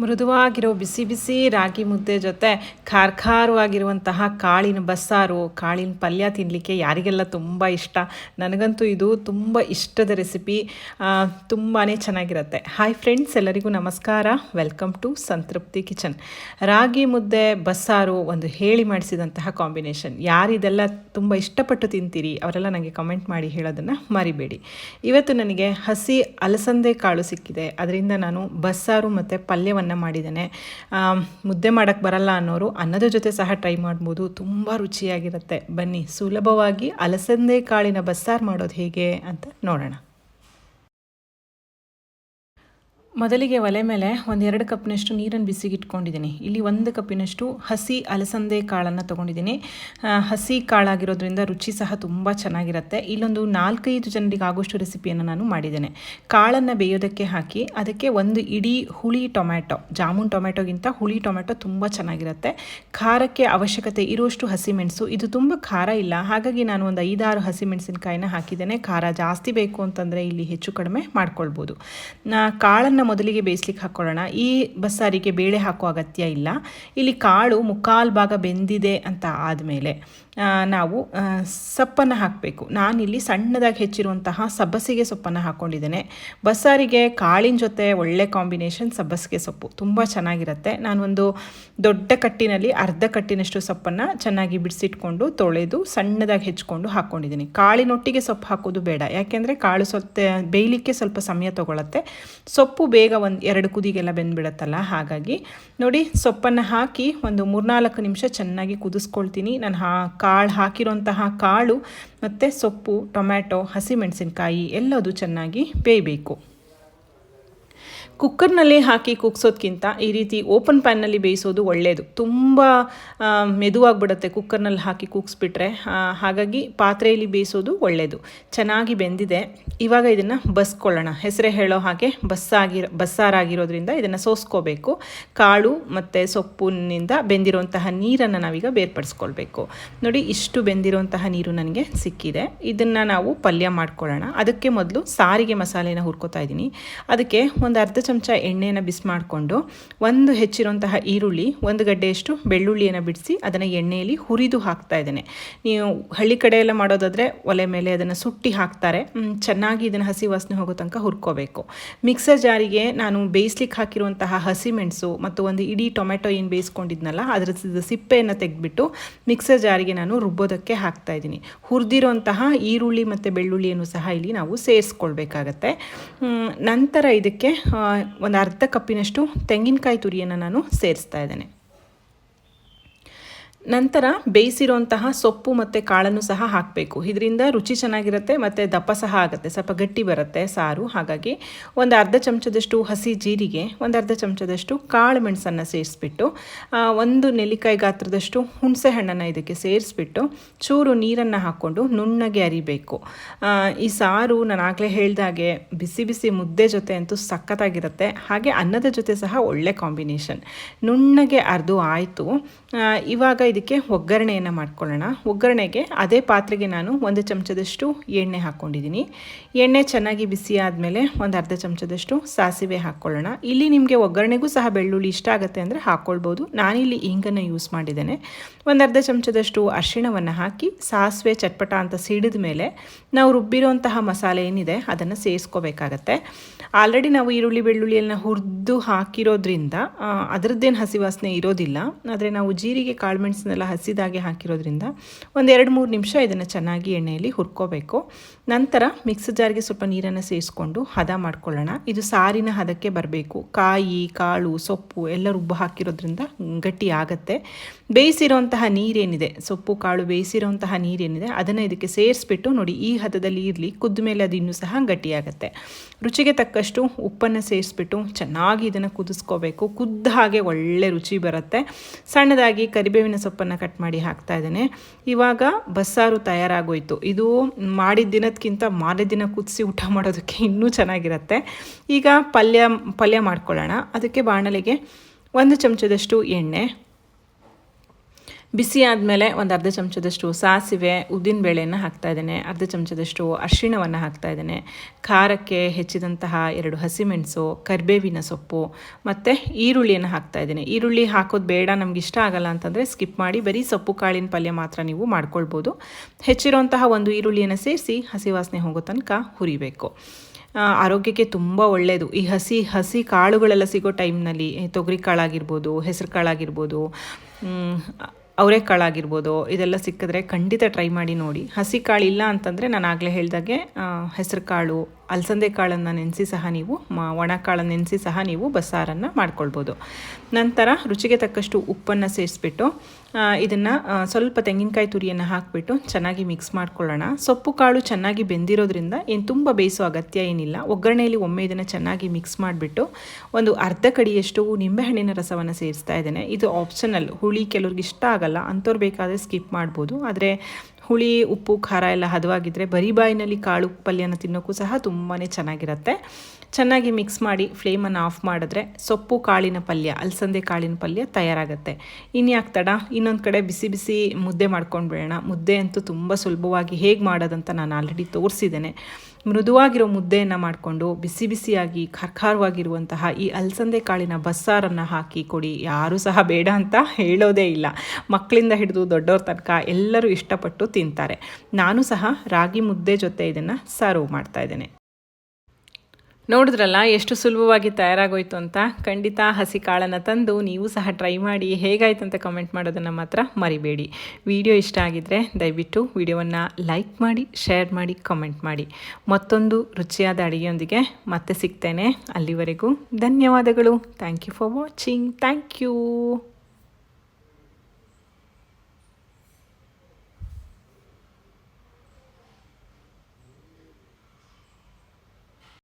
ಮೃದುವಾಗಿರೋ ಬಿಸಿ ಬಿಸಿ ರಾಗಿ ಮುದ್ದೆ ಜೊತೆ ಖಾರ್ಖಾರು ಖಾರವಾಗಿರುವಂತಹ ಕಾಳಿನ ಬಸ್ಸಾರು, ಕಾಳಿನ ಪಲ್ಯ ತಿನ್ನಲಿಕ್ಕೆ ಯಾರಿಗೆಲ್ಲ ತುಂಬ ಇಷ್ಟ? ನನಗಂತೂ ಇದು ತುಂಬ ಇಷ್ಟದ ರೆಸಿಪಿ. ತುಂಬಾ ಚೆನ್ನಾಗಿರುತ್ತೆ. ಹಾಯ್ ಫ್ರೆಂಡ್ಸ್, ಎಲ್ಲರಿಗೂ ನಮಸ್ಕಾರ. Welcome to Santrupti kitchen. Ragi mudde, bassaru ಒಂದು ಹೇಳಿ ಮಾಡಿಸಿದಂತಹ ಕಾಂಬಿನೇಷನ್. ಯಾರಿದೆಲ್ಲ ತುಂಬ ಇಷ್ಟಪಟ್ಟು ತಿಂತೀರಿ ಅವರೆಲ್ಲ ನನಗೆ ಕಮೆಂಟ್ ಮಾಡಿ ಹೇಳೋದನ್ನು ಮರಿಬೇಡಿ. ಇವತ್ತು ನನಗೆ ಹಸಿ ಅಲಸಂದೆ ಕಾಳು ಸಿಕ್ಕಿದೆ. ಅದರಿಂದ ನಾನು ಬಸ್ಸಾರು ಮತ್ತು ಪಲ್ಯವನ್ನು ಮಾಡಿದ್ದೇನೆ. ಮುದ್ದೆ ಮಾಡೋಕ್ಕೆ ಬರಲ್ಲ ಅನ್ನೋರು ಅನ್ನದ ಜೊತೆ ಸಹ ಟ್ರೈ ಮಾಡ್ಬೋದು. ತುಂಬ ರುಚಿಯಾಗಿರುತ್ತೆ. ಬನ್ನಿ, ಸುಲಭವಾಗಿ ಅಲಸಂದೆ ಕಾಳಿನ ಬಸ್ಸಾರು ಮಾಡೋದು ಹೇಗೆ ಅಂತ ನೋಡೋಣ. ಮೊದಲಿಗೆ ಒಲೆ ಮೇಲೆ ಒಂದೆರಡು ಕಪ್ನಷ್ಟು ನೀರನ್ನು ಬಿಸಿಗೆ ಇಟ್ಕೊಂಡಿದ್ದೀನಿ ಇಲ್ಲಿ ಒಂದು ಕಪ್ಪಿನಷ್ಟು ಹಸಿ ಅಲಸಂದೆ ಕಾಳನ್ನು ತೊಗೊಂಡಿದ್ದೀನಿ. ಹಸಿ ಕಾಳಾಗಿರೋದ್ರಿಂದ ರುಚಿ ಸಹ ತುಂಬ ಚೆನ್ನಾಗಿರುತ್ತೆ. ಇಲ್ಲೊಂದು ನಾಲ್ಕೈದು ಜನರಿಗೆ ಆಗೋಷ್ಟು ರೆಸಿಪಿಯನ್ನು ನಾನು ಮಾಡಿದ್ದೇನೆ. ಕಾಳನ್ನು ಬೇಯೋದಕ್ಕೆ ಹಾಕಿ ಅದಕ್ಕೆ ಒಂದು ಇಡೀ ಹುಳಿ ಟೊಮ್ಯಾಟೊ, ಜಾಮೂನ್ ಟೊಮ್ಯಾಟೊಗಿಂತ ಹುಳಿ ಟೊಮ್ಯಾಟೊ ತುಂಬ ಚೆನ್ನಾಗಿರುತ್ತೆ. ಖಾರಕ್ಕೆ ಅವಶ್ಯಕತೆ ಇರುವಷ್ಟು ಹಸಿಮೆಣಸು ಇದು ತುಂಬ ಖಾರ ಇಲ್ಲ. ಹಾಗಾಗಿ ನಾನು ಒಂದು ಐದಾರು ಹಸಿಮೆಣಸಿನಕಾಯಿನ ಹಾಕಿದ್ದೇನೆ. ಖಾರ ಜಾಸ್ತಿ ಬೇಕು ಅಂತಂದರೆ ಇಲ್ಲಿ ಹೆಚ್ಚು ಕಡಿಮೆ ಮಾಡ್ಕೊಳ್ಬೋದು. ನಾ ಕಾಳನ್ನು ಮೊದಲಿಗೆ ಬೇಯಿಸ್ಲಿಕ್ಕೆ ಹಾಕ್ಕೊಳ್ಳೋಣ. ಈ ಬಸ್ಸಾರಿಗೆ ಬೇಳೆ ಹಾಕೋ ಅಗತ್ಯ ಇಲ್ಲ. ಇಲ್ಲಿ ಕಾಳು ಮುಕ್ಕಾಲು ಭಾಗ ಬೆಂದಿದೆ ಅಂತ ಆದಮೇಲೆ. ನಾವು ಸೊಪ್ಪನ್ನು ಹಾಕಬೇಕು. ನಾನಿಲ್ಲಿ ಸಣ್ಣದಾಗಿ ಹೆಚ್ಚಿರುವಂತಹ ಸಬ್ಬಸಿಗೆ ಸೊಪ್ಪನ್ನು ಹಾಕ್ಕೊಂಡಿದ್ದೇನೆ ಬಸ್ಸಾರಿಗೆ ಕಾಳಿನ ಜೊತೆ ಒಳ್ಳೆ ಕಾಂಬಿನೇಷನ್ ಸಬ್ಬಸಿಗೆ ಸೊಪ್ಪು. ತುಂಬ ಚೆನ್ನಾಗಿರುತ್ತೆ. ನಾನೊಂದು ದೊಡ್ಡ ಕಟ್ಟಿನಲ್ಲಿ ಅರ್ಧ ಕಟ್ಟಿನಷ್ಟು ಸೊಪ್ಪನ್ನು ಚೆನ್ನಾಗಿ ಬಿಡಿಸಿಟ್ಕೊಂಡು ತೊಳೆದು ಸಣ್ಣದಾಗಿ ಹೆಚ್ಚಿಕೊಂಡು ಹಾಕ್ಕೊಂಡಿದ್ದೀನಿ ಕಾಳಿನೊಟ್ಟಿಗೆ ಸೊಪ್ಪು ಹಾಕೋದು ಬೇಡ. ಯಾಕೆಂದರೆ ಕಾಳು ಸೊತ್ತೆ ಬೇಯಲಿಕ್ಕೆ ಸ್ವಲ್ಪ ಸಮಯ ತೊಗೊಳತ್ತೆ. ಸೊಪ್ಪು ಬೇಗ ಒಂದು ಎರಡು ಕುದಿಗೆಲ್ಲ ಬೆಂದ್ಬಿಡುತ್ತಲ್ಲ, ಹಾಗಾಗಿ ನೋಡಿ ಸೊಪ್ಪನ್ನು ಹಾಕಿ ಒಂದು ಮೂರ್ನಾಲ್ಕು ನಿಮಿಷ ಚೆನ್ನಾಗಿ ಕುದಿಸ್ಕೊಳ್ತೀನಿ. ನಾನು ಹಾ ಕಾಳು ಹಾಕಿರೋಂತಹ ಕಾಳು ಮತ್ತು ಸೊಪ್ಪು ಟೊಮ್ಯಾಟೊ ಹಸಿಮೆಣಸಿನ್ಕಾಯಿ ಎಲ್ಲದು ಚೆನ್ನಾಗಿ ಬೇಯಬೇಕು. ಕುಕ್ಕರ್ನಲ್ಲಿ ಹಾಕಿ ಕುಗ್ಸೋದ್ಕಿಂತ ಈ ರೀತಿ ಓಪನ್ ಪ್ಯಾನ್ನಲ್ಲಿ ಬೇಯಿಸೋದು ಒಳ್ಳೆಯದು ತುಂಬ ಮೆದುವಾಗಿಬಿಡುತ್ತೆ ಕುಕ್ಕರ್ನಲ್ಲಿ ಹಾಕಿ ಕೂಗಿಸ್ಬಿಟ್ರೆ. ಹಾಗಾಗಿ ಪಾತ್ರೆಯಲ್ಲಿ ಬೇಯಿಸೋದು ಒಳ್ಳೆಯದು ಚೆನ್ನಾಗಿ ಬೆಂದಿದೆ. ಇವಾಗ ಇದನ್ನು ಬಸ್ಕೊಳ್ಳೋಣ. ಹೆಸರೇ ಹೇಳೋ ಹಾಗೆ ಬಸ್ಸಾಗಿರೋ, ಬಸ್ಸಾರಾಗಿರೋದ್ರಿಂದ ಇದನ್ನು ಸೋಸ್ಕೋಬೇಕು. ಕಾಳು ಮತ್ತು ಸೊಪ್ಪಿನಿಂದ ಬೆಂದಿರುವಂತಹ ನೀರನ್ನು ನಾವೀಗ ಬೇರ್ಪಡಿಸ್ಕೊಳ್ಬೇಕು. ನೋಡಿ, ಇಷ್ಟು ಬೆಂದಿರುವಂತಹ ನೀರು ನನಗೆ ಸಿಕ್ಕಿದೆ. ಇದನ್ನು ನಾವು ಪಲ್ಯ ಮಾಡ್ಕೊಳ್ಳೋಣ. ಅದಕ್ಕೆ ಮೊದಲು ಸಾರಿಗೆ ಮಸಾಲೆನ ಹುರ್ಕೋತಾ ಇದ್ದೀನಿ. ಅದಕ್ಕೆ ಒಂದು ಅರ್ಧ ಚಮಚ ಎಣ್ಣೆಯನ್ನು ಬಿಸಿ ಮಾಡಿಕೊಂಡು ಒಂದು ಹೆಚ್ಚಿರುವಂತಹ ಈರುಳ್ಳಿ, ಒಂದು ಗಡ್ಡೆಯಷ್ಟು ಬೆಳ್ಳುಳ್ಳಿಯನ್ನು ಬಿಡಿಸಿ ಅದನ್ನು ಎಣ್ಣೆಯಲ್ಲಿ ಹುರಿದು ಹಾಕ್ತಾ ಇದ್ದೇನೆ. ನೀವು ಹಳ್ಳಿ ಕಡೆ ಎಲ್ಲ ಮಾಡೋದಾದರೆ ಒಲೆ ಮೇಲೆ ಅದನ್ನು ಸುಟ್ಟಿ ಹಾಕ್ತಾರೆ. ಚೆನ್ನಾಗಿ ಇದನ್ನು ಹಸಿ ವಾಸನೆ ಹೋಗೋ ತನಕ ಹುರ್ಕೋಬೇಕು. ಮಿಕ್ಸರ್ ಜಾರಿಗೆ ನಾನು ಬೇಯಿಸ್ಲಿಕ್ಕೆ ಹಾಕಿರುವಂತಹ ಹಸಿಮೆಣಸು ಮತ್ತು ಒಂದು ಇಡೀ ಟೊಮೆಟೊ ಏನು ಬೇಯಿಸ್ಕೊಂಡಿದ್ನಲ್ಲ ಅದರ ಸಿಪ್ಪೆಯನ್ನು ತೆಗೆದ್ಬಿಟ್ಟು ಮಿಕ್ಸರ್ ಜಾರಿಗೆ ನಾನು ರುಬ್ಬೋದಕ್ಕೆ ಹಾಕ್ತಾ ಇದ್ದೀನಿ. ಹುರಿದಿರುವಂತಹ ಈರುಳ್ಳಿ ಮತ್ತು ಬೆಳ್ಳುಳ್ಳಿಯನ್ನು ಸಹ ಇಲ್ಲಿ ನಾವು ಸೇರಿಸ್ಕೊಳ್ಬೇಕಾಗತ್ತೆ. ನಂತರ ಇದಕ್ಕೆ ಒಂದು ಅರ್ಧ ಕಪ್ಪಿನಷ್ಟು ತೆಂಗಿನಕಾಯಿ ತುರಿಯನ್ನು ನಾನು ಸೇರಿಸ್ತಾ ಇದ್ದೇನೆ. ನಂತರ ಬೇಯಿಸಿರುವಂತಹ ಸೊಪ್ಪು ಮತ್ತು ಕಾಳನ್ನು ಸಹ ಹಾಕಬೇಕು. ಇದರಿಂದ ರುಚಿ ಚೆನ್ನಾಗಿರುತ್ತೆ ಮತ್ತು ದಪ್ಪ ಸಹ ಆಗುತ್ತೆ. ಸ್ವಲ್ಪ ಗಟ್ಟಿ ಬರುತ್ತೆ ಸಾರು. ಹಾಗಾಗಿ ಒಂದು ಅರ್ಧ ಚಮಚದಷ್ಟು ಹಸಿ ಜೀರಿಗೆ, ಒಂದು ಅರ್ಧ ಚಮಚದಷ್ಟು ಕಾಳು ಮೆಣಸನ್ನು ಸೇರಿಸ್ಬಿಟ್ಟು ಒಂದು ನೆಲ್ಲಿಕಾಯಿ ಗಾತ್ರದಷ್ಟು ಹುಣಸೆ ಹಣ್ಣನ್ನು ಇದಕ್ಕೆ ಸೇರಿಸ್ಬಿಟ್ಟು ಚೂರು ನೀರನ್ನು ಹಾಕ್ಕೊಂಡು ನುಣ್ಣಗೆ ಅರಿಬೇಕು. ಈ ಸಾರು ನಾನು ಆಗಲೇ ಹೇಳಿದಾಗೆ ಬಿಸಿ ಬಿಸಿ ಮುದ್ದೆ ಜೊತೆ ಅಂತೂ ಸಖತ್ತಾಗಿರುತ್ತೆ. ಹಾಗೆ ಅನ್ನದ ಜೊತೆ ಸಹ ಒಳ್ಳೆ ಕಾಂಬಿನೇಷನ್. ನುಣ್ಣಗೆ ಅರ್ದು ಆಯಿತು. ಇವಾಗ ಒಗ್ಗರಣೆಯನ್ನು ಮಾಡ್ಕೊಳ್ಳೋಣ. ಒಗ್ಗರಣೆಗೆ ಅದೇ ಪಾತ್ರೆಗೆ ನಾನು ಒಂದು ಚಮಚದಷ್ಟು ಎಣ್ಣೆ ಹಾಕ್ಕೊಂಡಿದ್ದೀನಿ. ಎಣ್ಣೆ ಚೆನ್ನಾಗಿ ಬಿಸಿ ಆದಮೇಲೆ ಒಂದು ಅರ್ಧ ಚಮಚದಷ್ಟು ಸಾಸಿವೆ ಹಾಕ್ಕೊಳ್ಳೋಣ. ಇಲ್ಲಿ ನಿಮಗೆ ಒಗ್ಗರಣೆಗೂ ಸಹ ಬೆಳ್ಳುಳ್ಳಿ ಇಷ್ಟ ಆಗುತ್ತೆ ಅಂದರೆ ಹಾಕ್ಕೊಳ್ಬೋದು. ನಾನಿಲ್ಲಿ ಹಿಂಗನ್ನು ಯೂಸ್ ಮಾಡಿದ್ದೇನೆ. ಒಂದು ಅರ್ಧ ಚಮಚದಷ್ಟು ಅರಿಶಿಣವನ್ನು ಹಾಕಿ ಸಾಸಿವೆ ಚಟ್ಪಟ ಅಂತ ಸಿಡಿದ ಮೇಲೆ ನಾವು ರುಬ್ಬಿರೋಂತಹ ಮಸಾಲೆ ಏನಿದೆ ಅದನ್ನು ಸೇರಿಸ್ಕೋಬೇಕಾಗತ್ತೆ ಆಲ್ರೆಡಿ ನಾವು ಈರುಳ್ಳಿ ಬೆಳ್ಳುಳ್ಳಿಯನ್ನು ಹುರಿದು ಹಾಕಿರೋದ್ರಿಂದ ಅದರದ್ದೇನು ಹಸಿ ವಾಸನೆ ಇರೋದಿಲ್ಲ. ಆದರೆ ನಾವು ಜೀರಿಗೆ ಕಾಳುಮೆಣಸನ್ನೆಲ್ಲ ಹಸಿದಾಗೆ ಹಾಕಿರೋದ್ರಿಂದ ಒಂದು ಎರಡು ಮೂರು ನಿಮಿಷ ಇದನ್ನು ಚೆನ್ನಾಗಿ ಎಣ್ಣೆಯಲ್ಲಿ ಹುರ್ಕೋಬೇಕು. ನಂತರ ಮಿಕ್ಸ್ ಜಾರ್ಗೆ ಸ್ವಲ್ಪ ನೀರನ್ನು ಸೇರಿಸ್ಕೊಂಡು ಹದ ಮಾಡ್ಕೊಳ್ಳೋಣ. ಇದು ಸಾರಿನ ಹದಕ್ಕೆ ಬರಬೇಕು. ಕಾಯಿ, ಕಾಳು, ಸೊಪ್ಪು ಎಲ್ಲ ರುಬ್ಬು ಹಾಕಿರೋದ್ರಿಂದ ಗಟ್ಟಿ ಆಗುತ್ತೆ. ಬೇಯಿಸಿರೋಂತಹ ನೀರೇನಿದೆ? ಸೊಪ್ಪು, ಕಾಳು ಬೇಯಿಸಿರೋಂತಹ ನೀರೇನಿದೆ? ಅದನ್ನು ಇದಕ್ಕೆ ಸೇರಿಸ್ಬಿಟ್ಟು ನೋಡಿ, ಈ ಹದದಲ್ಲಿ ಇರಲಿ, ಕುದ್ದ ಮೇಲೆ ಅದು ಇನ್ನೂ ಸಹ ಗಟ್ಟಿಯಾಗತ್ತೆ ರುಚಿಗೆ ತಕ್ಕಷ್ಟು ಉಪ್ಪನ್ನು ಸೇರಿಸ್ಬಿಟ್ಟು ಚೆನ್ನಾಗಿ ಇದನ್ನು ಕುದಿಸ್ಕೋಬೇಕು. ಕುದ್ದ ಹಾಗೆ ಒಳ್ಳೆ ರುಚಿ ಬರುತ್ತೆ. ಸಣ್ಣದಾಗಿ ಕರಿಬೇವಿನ ಸೊಪ್ಪನ್ನು ಕಟ್ ಮಾಡಿ ಹಾಕ್ತಾ ಇದ್ದೇನೆ. ಇವಾಗ ಬಸ್ಸಾರು ತಯಾರಾಗೋಯಿತು. ಇದು ಮಾಡಿದ ದಿನಕ್ಕಿಂತ ಮಾರನೇ ದಿನ ಕುದಿಸಿ ಊಟ ಮಾಡೋದಕ್ಕೆ ಇನ್ನೂ ಚೆನ್ನಾಗಿರುತ್ತೆ. ಈಗ ಪಲ್ಯ ಪಲ್ಯ ಮಾಡ್ಕೊಳ್ಳೋಣ. ಅದಕ್ಕೆ ಬಾಣಲೆಗೆ ಒಂದು ಚಮಚದಷ್ಟು ಎಣ್ಣೆ ಬಿಸಿ ಆದಮೇಲೆ ಒಂದು ಅರ್ಧ ಚಮಚದಷ್ಟು ಸಾಸಿವೆ ಉದ್ದಿನಬೇಳೆಯನ್ನು ಹಾಕ್ತಾ ಇದ್ದೇನೆ. ಅರ್ಧ ಚಮಚದಷ್ಟು ಅರಿಶಿಣವನ್ನು ಹಾಕ್ತಾ ಇದ್ದೇನೆ. ಖಾರಕ್ಕೆ ಹೆಚ್ಚಿದಂತಹ ಎರಡು ಹಸಿಮೆಣಸು, ಕರಿಬೇವಿನ ಸೊಪ್ಪು, ಮತ್ತು ಈರುಳ್ಳಿಯನ್ನು ಹಾಕ್ತಾ ಇದ್ದೇನೆ. ಈರುಳ್ಳಿ ಹಾಕೋದು ಬೇಡ, ನಮ್ಗೆ ಇಷ್ಟ ಆಗಲ್ಲ ಅಂತಂದರೆ ಸ್ಕಿಪ್ ಮಾಡಿ ಬರೀ ಸೊಪ್ಪು, ಕಾಳಿನ ಪಲ್ಯ ಮಾತ್ರ ನೀವು ಮಾಡ್ಕೊಳ್ಬೋದು. ಹೆಚ್ಚಿರುವಂತಹ ಒಂದು ಈರುಳ್ಳಿಯನ್ನು ಸೇರಿಸಿ ಹಸಿ ವಾಸನೆ ಹೋಗೋ ತನಕ ಹುರಿಬೇಕು. ಆರೋಗ್ಯಕ್ಕೆ ತುಂಬ ಒಳ್ಳೆಯದು ಈ ಹಸಿ ಹಸಿ ಕಾಳುಗಳೆಲ್ಲ ಸಿಗೋ ಟೈಮ್ನಲ್ಲಿ, ತೊಗರಿ ಕಾಳಾಗಿರ್ಬೋದು, ಹೆಸರು ಕಾಳಾಗಿರ್ಬೋದು ಅವರೆಕಾಳಾಗಿರ್ಬೋದು ಇದೆಲ್ಲ ಸಿಕ್ಕಿದ್ರೆ ಖಂಡಿತ ಟ್ರೈ ಮಾಡಿ ನೋಡಿ. ಹಸಿ ಕಾಳು ಇಲ್ಲ ಅಂತಂದರೆ ನಾನು ಆಗಲೇ ಹೇಳಿದಾಗೆ ಹೆಸರು ಕಾಳು ಅಲಸಂದೆ ಕಾಳನ್ನು ನೆನೆಸಿ ಸಹ ನೀವು ಒಣ ಕಾಳನ್ನು ನೆನೆಸಿ ಸಹ ನೀವು ಬಸ್ಸಾರನ್ನು ಮಾಡ್ಕೊಳ್ಬೋದು. ನಂತರ ರುಚಿಗೆ ತಕ್ಕಷ್ಟು ಉಪ್ಪನ್ನು ಸೇರಿಸ್ಬಿಟ್ಟು ಇದನ್ನು ಸ್ವಲ್ಪ ತೆಂಗಿನಕಾಯಿ ತುರಿಯನ್ನು ಹಾಕಿಬಿಟ್ಟು ಚೆನ್ನಾಗಿ ಮಿಕ್ಸ್ ಮಾಡ್ಕೊಳ್ಳೋಣ. ಸೊಪ್ಪು ಕಾಳು ಚೆನ್ನಾಗಿ ಬೆಂದಿರೋದ್ರಿಂದ ಏನು ತುಂಬ ಬೇಯಿಸೋ ಅಗತ್ಯ ಏನಿಲ್ಲ. ಒಗ್ಗರಣೆಯಲ್ಲಿ ಒಮ್ಮೆ ಇದನ್ನು ಚೆನ್ನಾಗಿ ಮಿಕ್ಸ್ ಮಾಡಿಬಿಟ್ಟು ಒಂದು ಅರ್ಧ ಕಡಿಯಷ್ಟು ನಿಂಬೆಹಣ್ಣಿನ ರಸವನ್ನು ಸೇರಿಸ್ತಾ ಇದ್ದೇನೆ. ಇದು ಆಪ್ಷನಲ್ ಹುಳಿ ಕೆಲವ್ರಿಗೆ ಇಷ್ಟ ಆಗಲ್ಲ, ಅಂಥವ್ರು ಬೇಕಾದರೆ ಸ್ಕಿಪ್ ಮಾಡ್ಬೋದು. ಆದರೆ ಹುಳಿ, ಉಪ್ಪು, ಖಾರ ಎಲ್ಲ ಹದವಾಗಿದ್ದರೆ ಬರೀ ಬಾಯಿನಲ್ಲಿ ಕಾಳು ಪಲ್ಯನ ತಿನ್ನೋಕ್ಕೂ ಸಹ ತುಂಬಾ ಚೆನ್ನಾಗಿರುತ್ತೆ. ಚೆನ್ನಾಗಿ ಮಿಕ್ಸ್ ಮಾಡಿ ಫ್ಲೇಮನ್ನು ಆಫ್ ಮಾಡಿದ್ರೆ ಸೊಪ್ಪು, ಕಾಳಿನ ಪಲ್ಯ, ಅಲಸಂದೆ ಕಾಳಿನ ಪಲ್ಯ ತಯಾರಾಗುತ್ತೆ. ಇನ್ಯಾಕೆ ತಡ? ಇನ್ನೊಂದು ಕಡೆ ಬಿಸಿ ಬಿಸಿ ಮುದ್ದೆ ಮಾಡ್ಕೊಂಡು ಬಿಡೋಣ. ಮುದ್ದೆ ಅಂತೂ ತುಂಬ ಸುಲಭವಾಗಿ ಹೇಗೆ ಮಾಡೋದಂತ ನಾನು ಆಲ್ರೆಡಿ ತೋರಿಸಿದ್ದೇನೆ. ಮೃದುವಾಗಿರೋ ಮುದ್ದೆಯನ್ನು ಮಾಡಿಕೊಂಡು ಬಿಸಿ ಬಿಸಿಯಾಗಿ ಖರ್ಖಾರವಾಗಿರುವಂತಹ ಈ ಅಲಸಂದೆ ಕಾಳಿನ ಬಸ್ಸಾರನ್ನು ಹಾಕಿ ಕೊಡಿ. ಯಾರೂ ಸಹ ಬೇಡ ಅಂತ ಹೇಳೋದೇ ಇಲ್ಲ. ಮಕ್ಕಳಿಂದ ಹಿಡಿದು ದೊಡ್ಡವ್ರ ತನಕ ಎಲ್ಲರೂ ಇಷ್ಟಪಟ್ಟು ತಿಂತಾರೆ. ನಾನು ಸಹ ರಾಗಿ ಮುದ್ದೆ ಜೊತೆ ಇದನ್ನು ಸರ್ವ್ ಮಾಡ್ತಾ ಇದ್ದೇನೆ. ನೋಡಿದ್ರಲ್ಲ, ಎಷ್ಟು ಸುಲಭವಾಗಿ ತಯಾರಾಗೋಯ್ತು ಅಂತ? ಖಂಡಿತ ಹಸಿ ಕಾಳನ್ನು ತಂದು ನೀವು ಸಹ ಟ್ರೈ ಮಾಡಿ ಹೇಗಾಯ್ತು ಅಂತ ಕಮೆಂಟ್ ಮಾಡೋದನ್ನು ಮಾತ್ರ ಮರಿಬೇಡಿ. ವಿಡಿಯೋ ಇಷ್ಟ ಆಗಿದ್ದರೆ ದಯವಿಟ್ಟು ವಿಡಿಯೋವನ್ನು ಲೈಕ್ ಮಾಡಿ ಶೇರ್ ಮಾಡಿ ಕಮೆಂಟ್ ಮಾಡಿ. ಮತ್ತೊಂದು ರುಚಿಯಾದ ಅಡುಗೆಯೊಂದಿಗೆ ಮತ್ತೆ ಸಿಗ್ತೇನೆ. ಅಲ್ಲಿವರೆಗೂ ಧನ್ಯವಾದಗಳು. Thank you for watching thank you